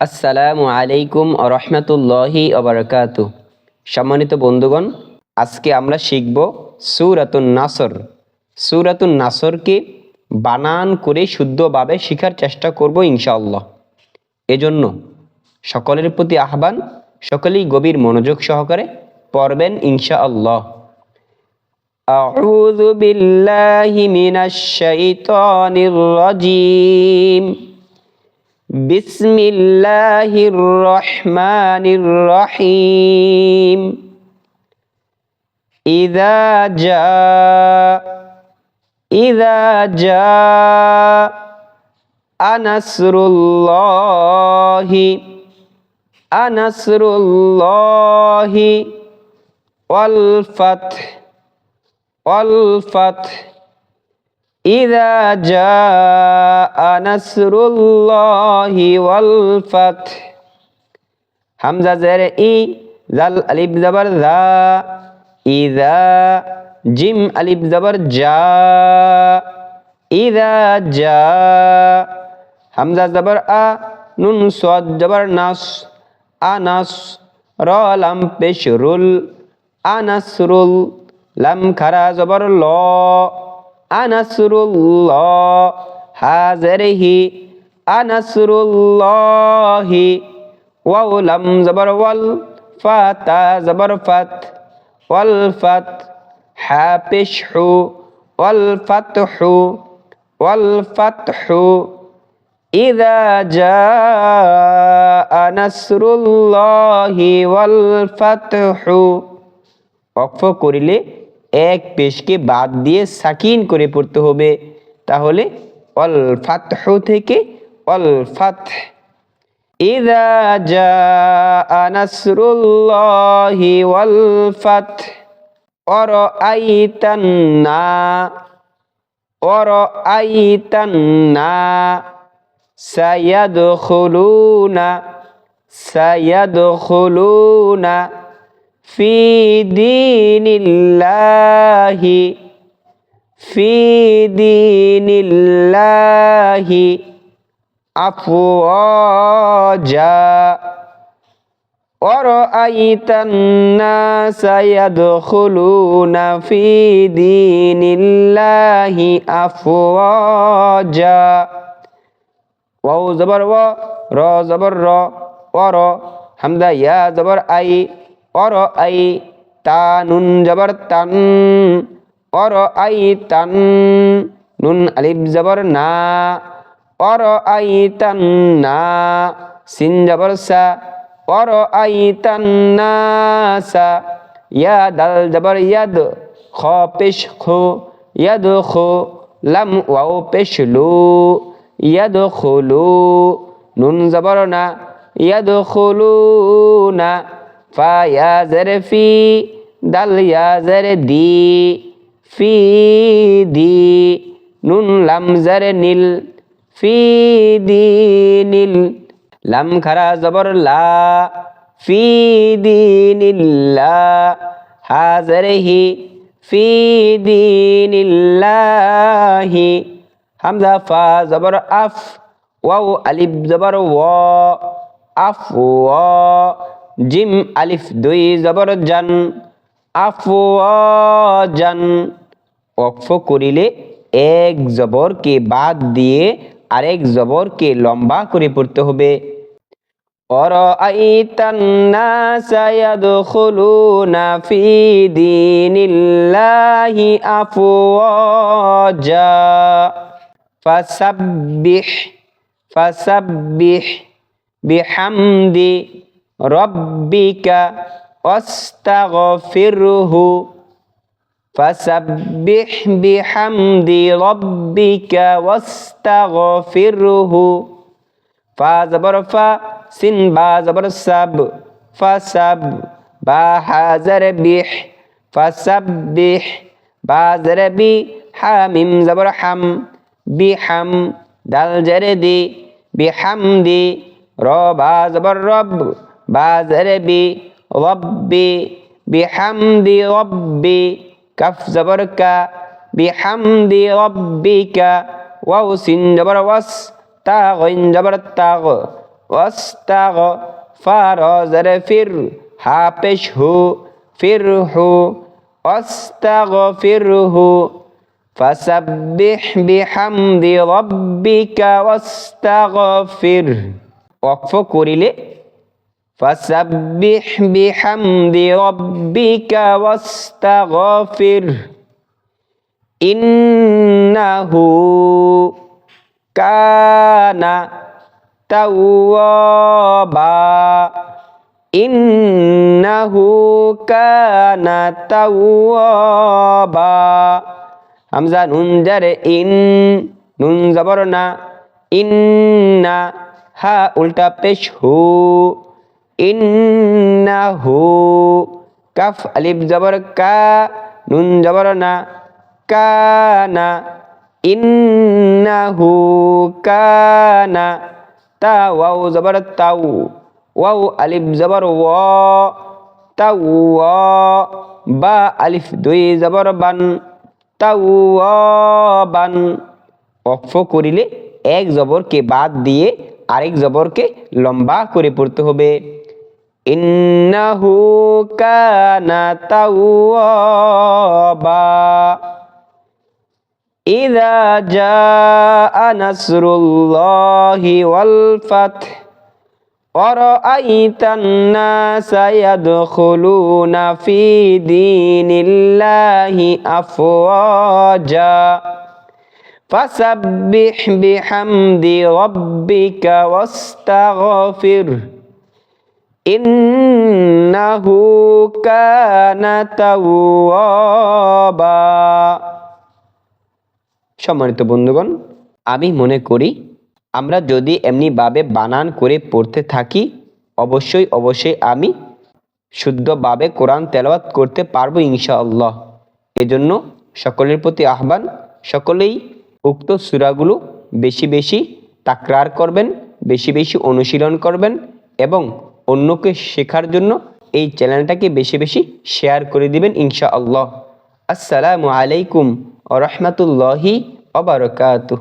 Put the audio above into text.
আসসালামু আলাইকুম রহমতুল্লাহি অবরকাত সম্মানিত বন্ধুগণ আজকে আমরা শিখব সুরাতুন নাসর সুরাতুন নাসরকে বানান করে শুদ্ধভাবে শেখার চেষ্টা করব ইনশাআল্লাহ এজন্য সকলের প্রতি আহ্বান সকলেই গভীর মনোযোগ সহকারে পড়বেন ইনশাআল্লাহ أعوذ بالله من الشيطان الرجيم بسم الله الرحمن الرحيم. إذا جاء إذا جاء نصر الله نصر الله والفتح والفتح ইদা জা নাসরুল্লাহি ওয়াল ফাত হামজা জের ই জাল আলিফ জবর জা ইদা জিম আলিফ জবর জা ইদা জা হামজা জবর আ নুন সাদ জবর নাস আনাস র লাম পেশ রুল আনাসরুল লাম খারা জবর ল আনাসরুল হাজরহি আনাসরুল্লাহি ওয়াও লাম জবর ওয়াল ফাতা জবর ফাত ওয়াল ফাত হা পেশ হু ওয়াল ফাতহু ওয়াল ফাতহু إذا جاء نصر الله والفتح অক্ফ করিলে এক পেশকে বাদ দিয়ে সাকিন করে পড়তে হবে। তাহলে অল ফাতহ থেকে অল ফাত ইদা জা নাসরুল্লাহি ওয়াল سيدخلون سيدخلون في دين الله في دين الله أفواجا ورأيت الناس يدخلون في دين الله أفواجا ওয়াও জবর ও র জবর র অর হামদা ইয়া জবর আই অর আই তা নুন জবর তান অর আই তান নুন আলিফ জবর না অর আই তান না, সিন জবর সা অর আই তান না সা, ইয়া দাল জবর ইয়াদ খ পেশ খো, ইয়াদ খো লাম ওয়াও পেশ লু ইয়াদখুলু নুন জবর না ইয়াদখুলুনা ফা ইয়া জের ফি দাল ইয়া জের দি, ফি দি, নুন লাম জের নীল, ফি দি নীল, লাম খারা জবর লা, ফি দিনিল্লা হা জের হি, ফি দিনিল্লাহি হামজা ফা জবর আফ, ওয়াও আলিফ জবর ওয়া আফ ওয়া জিম আলিফ দুই জবর জান আফ জান অক্ফ করিলে এক জবরকে বাদ দিয়ে আরেক জবরকে লম্বা করে পড়তে হবে أرأيت الناس يدخلون في دين الله أفواجا فسبح فسبح بحمد ربك واستغفره فسبح بحمد ربك واستغفره فزبر فا سن با زبر سب فسب با حازر بح فسبح با زر بي حامم زبر حم বিহাম দাল জরে দি বিহামদি র বা জবর রব বা জরে বি রব্বি বিহামদি রব্বি কাফ জবর কা বিহামদি রব্বিকা ওয়াও সিন জবর ওয়াস তা গইন জবর তাগ واستغفر زر فر حابش هو فره واستغفره فسبح بحمد ربك واستغفر وقف করিলে فسبح بحمد ربك واستغفره إنه كان توابا إنه كان توابا হামজা নুন জারে ইন নুন জবর না ইন্না হা উল্টা পেশ হু ইন্নাহু কাফ আলিফ জবর কা, নুন জবর না কানা ইন্নাহু কানা, তা ওয়াও জবর তাউ ওয়াও আলিফ জবর ওয়া তাউ বা আলিফ দুই জবর বান তাউ বান। অক্ষ করিলে এক জবরকে বাদ দিয়ে আরেক জবরকে লম্বা করে পড়তে হবে। ইন্নাহু কানা তাওয়াবা إذا جاء نصر الله والفتح ورأيت الناس يدخلون في دين الله أفواجا فسبح بحمد ربك واستغفره ইন্নাহু কানা তাওয়াবা সম্মানিত বন্ধুগণ, আমি মনে করি আমরা যদি এমনিভাবে বানান করে পড়তে থাকি, অবশ্যই অবশ্যই আমি শুদ্ধভাবে কোরআন তেলাওয়াত করতে পারব ইনশাআল্লাহ। এজন্য সকলের প্রতি আহ্বান, সকলেই উক্ত সূরাগুলো বেশি বেশি তাকরার করবেন, বেশি বেশি অনুশীলন করবেন এবং অন্যকে শেখার জন্য এই চ্যানেলটাকে বেশি বেশি শেয়ার করে দিবেন ইনশাআল্লাহ। আসসালামু আলাইকুম রহমতুল্লাহি অবরকাতুহ